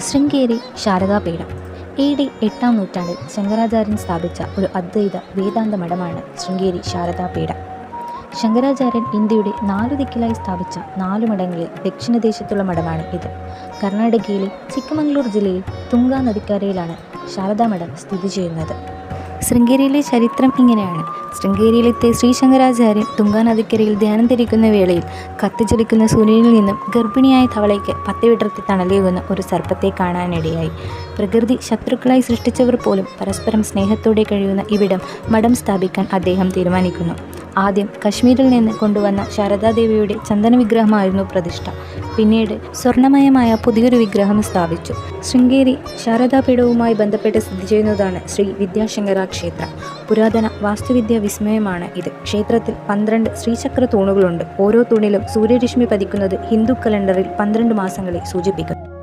Sringeri Sharada Peetham. A D എട്ടാം നൂറ്റാണ്ടിൽ ശങ്കരാചാര്യൻ സ്ഥാപിച്ച ഒരു അദ്വൈത വേദാന്ത മഠമാണ് ശൃംഗേരി ശാരദാപീഠം. ശങ്കരാചാര്യൻ ഇന്ത്യയുടെ നാലു ദിക്കിലായി സ്ഥാപിച്ച നാലു മഠങ്ങളിൽ ദക്ഷിണദേശത്തുള്ള മഠമാണ് ഇത്. കർണാടകയിലെ ചിക്കമംഗ്ലൂർ ജില്ലയിൽ തുങ്ക നദിക്കരയിലാണ് ശാരദാ മഠം സ്ഥിതി ചെയ്യുന്നത്. ശൃംഗേരിയിലെ ചരിത്രം ഇങ്ങനെയാണ്. ശൃംഗേരിയിലെത്തിയ ശ്രീശങ്കരാചാര്യൻ തുങ്കാ നദിക്കരയിൽ ധ്യാനം തിരിക്കുന്ന വേളയിൽ കത്തിച്ചൊലിക്കുന്ന സൂര്യനിൽ നിന്നും ഗർഭിണിയായ തവളയ്ക്ക് പത്ത് വിടർത്തി തണലേകുന്ന ഒരു സർപ്പത്തെ കാണാനിടയായി. പ്രകൃതി ശത്രുക്കളായി സൃഷ്ടിച്ചവർ പോലും പരസ്പരം സ്നേഹത്തോടെ കഴിയുന്ന ഇവിടം മഠം സ്ഥാപിക്കാൻ അദ്ദേഹം തീരുമാനിക്കുന്നു. ആദ്യം കശ്മീരിൽ നിന്ന് കൊണ്ടുവന്ന ശാരദാദേവിയുടെ ചന്ദന വിഗ്രഹമായിരുന്നു പ്രതിഷ്ഠ. പിന്നീട് സ്വർണമയമായ പുതിയൊരു വിഗ്രഹം സ്ഥാപിച്ചു. ശൃംഗേരി ശാരദാപീഠവുമായി ബന്ധപ്പെട്ട് സ്ഥിതി ചെയ്യുന്നതാണ് ശ്രീ വിദ്യാശങ്കര ക്ഷേത്രം. പുരാതന വാസ്തുവിദ്യ വിസ്മയമാണ് ഇത്. ക്ഷേത്രത്തിൽ പന്ത്രണ്ട് ശ്രീചക്ര തൂണുകളുണ്ട്. ഓരോ തൂണിലും സൂര്യരശ്മി പതിക്കുന്നത് ഹിന്ദു കലണ്ടറിൽ പന്ത്രണ്ട് മാസങ്ങളെ സൂചിപ്പിക്കുന്നു.